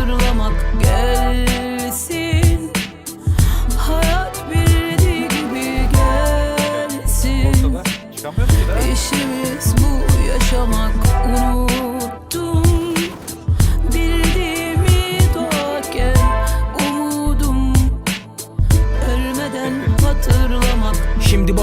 hatırlamak gelsin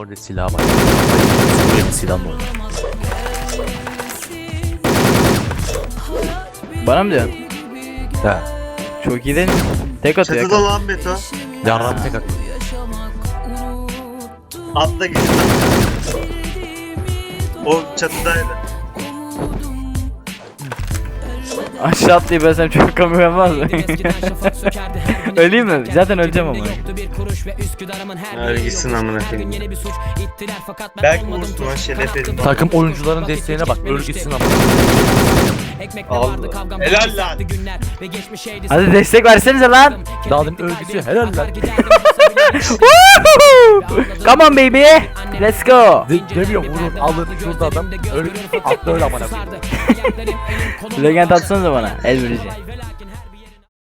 Orada silah var. Böyle bir silah mı olur? Bana mı diyorsun? He. Çok iyi değil mi? Tek atıyor. Çatıda lan Beto. Yarram tek at. Atla git. O çatıdaydı. Aşağı atlayıp sana çok kamera yapmaz mı? Öleyim mi? Zaten öleceğim ama. Hadi gitsin amına koyayım. Belki vursun lan şeref edin. Takım oyuncuların desteğine bak. Öl gitsin ama. Allah. Helal lan. Hadi destek versenize lan. Dağılın örgüsü helal lan. Come on baby. Let's go. De demiyor vurur alır şurada adam. Öl atla öyle amına. Legend atsanıza bana. El vereceğim.